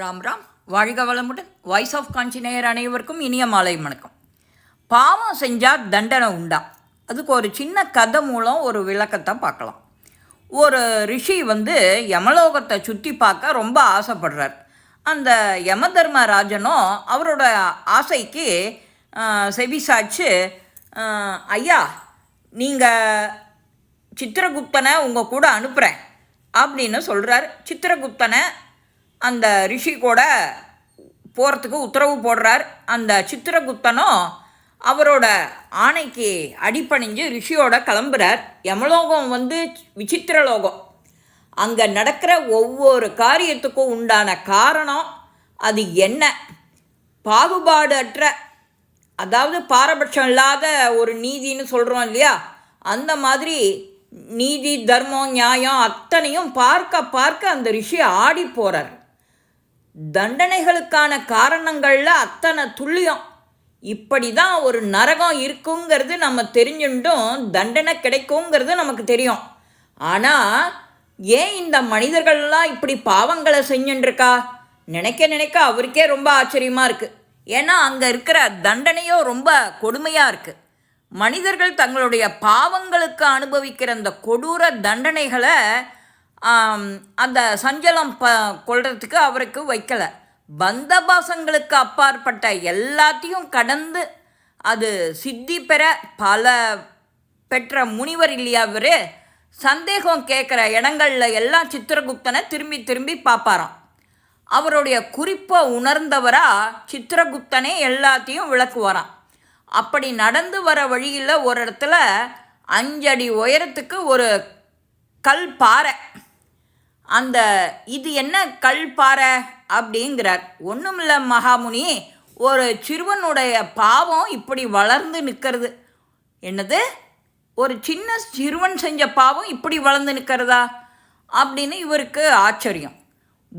ராம் ராம். வாழ்க வளமுடன். Voice of காஞ்சிநேயர் அனைவருக்கும் இனிய மாலை வணக்கம். பாவம் செஞ்சால் தண்டனை உண்டா? அதுக்கு ஒரு சின்ன கதை மூலம் ஒரு விளக்கத்தை பார்க்கலாம். ஒரு ரிஷி வந்து யமலோகத்தை சுற்றி பார்க்க ரொம்ப ஆசைப்படுறார். அந்த யமதர்மராஜனும் அவரோட ஆசைக்கு செவிசாச்சு ஐயா நீங்கள் சித்திரகுப்தனை உங்கள் கூட அனுப்புகிறேன் அப்படின்னு சொல்கிறார் சித்திரகுப்தனை அந்த ரிஷி கூட போகிறதுக்கு உத்தரவு போடுறார். அந்த சித்திரகுப்தனும் அவரோட ஆணைக்கு அடிபணிஞ்சு ரிஷியோட கிளம்புறார். யமலோகம் வந்து விசித்திர லோகம். அங்கே நடக்கிற ஒவ்வொரு காரியத்துக்கும் உண்டான காரணம் அது என்ன? பாகுபாடு அற்ற அதாவது பாரபட்சம் இல்லாத ஒரு நீதின்னு சொல்கிறோம் இல்லையா? அந்த மாதிரி நீதி தர்மம் நியாயம் அத்தனையும் பார்க்க பார்க்க அந்த ரிஷி ஆடி போகிறார் தண்டனைகளுக்கான காரணங்களில் அத்தனை துல்லியம். இப்படி தான் ஒரு நரகம் இருக்குங்கிறது நம்ம தெரிஞ்சுட்டும் தண்டனை கிடைக்குங்கிறது நமக்கு தெரியும். ஆனால் ஏன் இந்த மனிதர்கள்லாம் இப்படி பாவங்களை செஞ்சுட்டுருக்கா? நினைக்க நினைக்க அவருக்கே ரொம்ப ஆச்சரியமாக இருக்குது ஏன்னா அங்கே இருக்கிற தண்டனையோ ரொம்ப கொடுமையாக இருக்குது மனிதர்கள் தங்களுடைய பாவங்களுக்கு அனுபவிக்கிற அந்த கொடூர தண்டனைகளை அந்த சஞ்சலம் ப கொள்றதுக்கு அவருக்கு வைக்கலை. பந்தபாசங்களுக்கு அப்பாற்பட்ட எல்லாத்தையும் கடந்து அது சித்தி பெற பல பெற்ற முனிவர் இல்லையா இவர்? சந்தேகம் கேட்குற இடங்களில் எல்லாம் சித்திரகுப்தனை திரும்பி திரும்பி பார்ப்பாராம். அவருடைய குறிப்பை உணர்ந்தவராக சித்திரகுப்தனே எல்லாத்தையும் விளக்குவாராம். அப்படி நடந்து வர வழியில் ஒரு இடத்துல அஞ்சடி உயரத்துக்கு ஒரு கல் பாறை அந்த இது என்ன கல் பாறை அப்படிங்கிறார். ஒன்றுமில்ல மகாமுனி ஒரு சிறுவனுடைய பாவம் இப்படி வளர்ந்து நிற்கிறது. என்னது? ஒரு சின்ன சிறுவன் செஞ்ச பாவம் இப்படி வளர்ந்து நிற்கிறதா? அப்படின்னு இவருக்கு ஆச்சரியம்.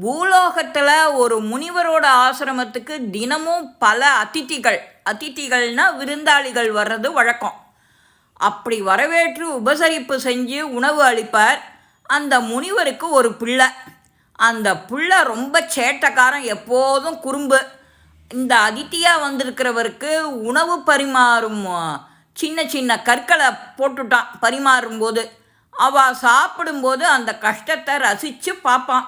பூலோகத்தில் ஒரு முனிவரோட ஆசிரமத்துக்கு தினமும் பல அதிதிகள் அதித்திகள்னால் விருந்தாளிகள் வர்றது வழக்கம். அப்படி வரவேற்று உபசரிப்பு செஞ்சு உணவு அளிப்பார். அந்த முனிவருக்கு ஒரு பிள்ளை. அந்த பிள்ளை ரொம்ப சேட்டக்காரன் எப்போதும் குறும்பு. இந்த அதித்தியாக வந்திருக்கிறவருக்கு உணவு பரிமாறும் சின்ன சின்ன கற்களை போட்டுட்டான் பரிமாறும்போது. அவள் சாப்பிடும்போது அந்த கஷ்டத்தை ரசித்து பார்ப்பான்.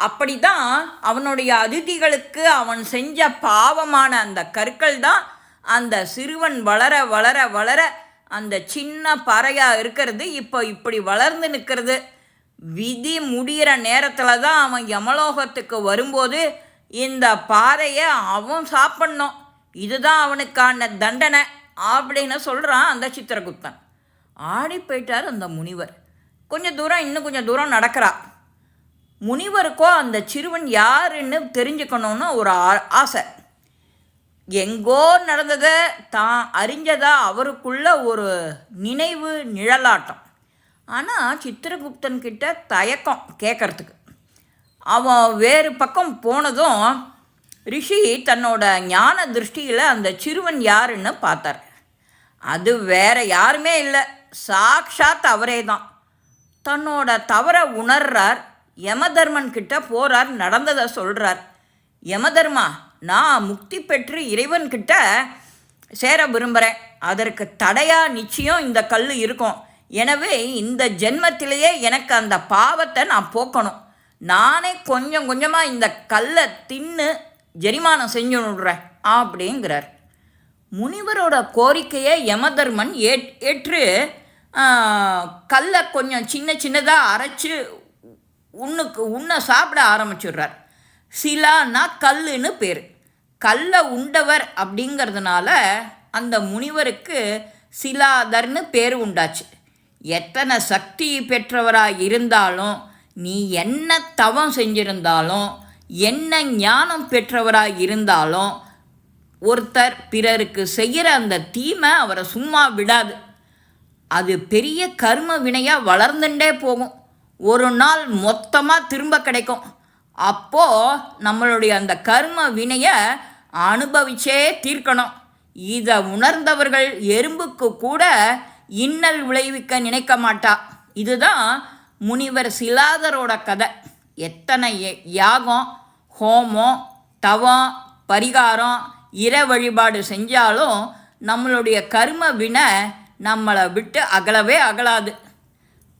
அப்படி தான் அவனுடைய அதிதிகளுக்கு அவன் செஞ்ச பாவமான அந்த கற்கள் தான் அந்த சிறுவன் வளர வளர வளர அந்த சின்ன பறையாக இருக்கிறது இப்போ இப்படி வளர்ந்து நிற்கிறது. விதி முடிகிற நேரத்தில் தான் அவன் யமலோகத்துக்கு வரும்போது இந்த பாறையை அவன் சாப்பிட்ணும். இதுதான் அவனுக்கான தண்டனை அப்படின்னு சொல்கிறான் அந்த சித்திரகுப்தன். ஆடி போயிட்டார் அந்த முனிவர். கொஞ்சம் தூரம் இன்னும் கொஞ்சம் தூரம் நடக்கிறா. முனிவருக்கோ அந்த சிறுவன் யாருன்னு தெரிஞ்சுக்கணும்னு ஒரு ஆ- ஆசை. எங்கோ நடந்ததை தான் அறிஞ்சதா அவருக்குள்ள ஒரு நினைவு நிழலாட்டம். ஆனால் சித்திரகுப்தன்கிட்ட தயக்கம் கேட்கறதுக்கு அவன் வேறு பக்கம் போனதும் ரிஷி தன்னோட ஞான திருஷ்டியில் அந்த சிறுவன் யாருன்னு பார்த்தார். அது வேற யாருமே இல்லை. சாக்ஷாத் அவரே தான் தன்னோட தவறை உணர்றார். யமதர்மன் கிட்ட போகிறார் நடந்ததை சொல்கிறார் யமதர்மா நான் முக்தி பெற்று இறைவன்கிட்ட சேர விரும்புகிறேன் அதற்கு தடையாக நிச்சயம் இந்த கல் இருக்கும். எனவே இந்த ஜென்மத்திலேயே எனக்கு அந்த பாவத்தை நான் போக்கணும். நானே கொஞ்சம் கொஞ்சமாக இந்த கல்லை தின்னு ஜெரிமானம் செஞ்சு விடுறேன் அப்படிங்கிறார். முனிவரோட கோரிக்கையை யமதர்மன் ஏற் ஏற்று கல்லை கொஞ்சம் சின்ன சின்னதாக அரைச்சி உண்ணுக்கு உண்ண சாப்பிட ஆரம்பிச்சிடுறார். சிலான்னா கல்லுன்னு பேர். கல்லை உண்டவர் அப்படிங்கிறதுனால அந்த முனிவருக்கு சிலாதர்னு பேர் உண்டாச்சு. எத்தனை சக்தி பெற்றவராக இருந்தாலும் நீ என்ன தவம் செஞ்சிருந்தாலும் என்ன ஞானம் பெற்றவராக இருந்தாலும் ஒருத்தர் பிறருக்கு செய்கிற அந்த தீமை அவரை சும்மா விடாது. அது பெரிய கர்ம வினையாக வளர்ந்துட்டே போகும். ஒரு நாள் மொத்தமாக திரும்ப கிடைக்கும். அப்போது நம்மளுடைய அந்த கர்ம வினையை அனுபவிச்சே தீர்க்கணும். இதை உணர்ந்தவர்கள் எறும்புக்கு கூட இன்னல் விளைவிக்க நினைக்க மாட்டா. இதுதான் முனிவர் சிலாதரோட கதை. எத்தனை ய- யாகம் ஹோமம் தவம் பரிகாரம் இற வழிபாடு செஞ்சாலும் நம்மளுடைய கர்ம வினை நம்மளை விட்டு அகலவே அகலாது.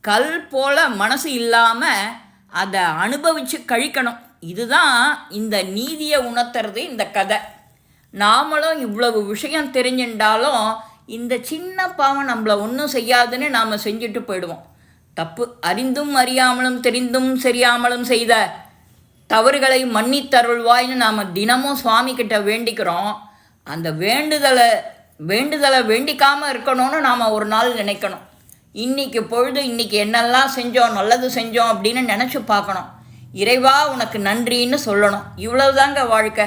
கல் போல மனசு இல்லாமல் அதை அனுபவித்து கழிக்கணும். இதுதான் இந்த நீதியை உணர்த்துறது இந்த கதை. நாமளும் இவ்வளவு விஷயம் தெரிஞ்சுட்டாலும் இந்த சின்ன பாவம் நம்மளை ஒன்றும் செய்யாதுன்னு நாம் செஞ்சுட்டு போயிடுவோம். தப்பு அறிந்தும் அறியாமலும் தெரிந்தும் சரியாமலும் செய்த தவறுகளை மன்னித்தருள்வாய்னு நாம் தினமும் சுவாமி கிட்ட வேண்டிக்கிறோம். அந்த வேண்டுதலை வேண்டுதலை வேண்டிக்காமல் இருக்கணும்னு நாம் ஒரு நாள் நினைக்கணும். இன்றைக்கி பொழுது இன்றைக்கி என்னெல்லாம் செஞ்சோம் நல்லது செஞ்சோம் அப்படின்னு நினச்சி பார்க்கணும். இறைவா உனக்கு நன்றின்னு சொல்லணும். இவ்வளவுதாங்க வாழ்க்கை.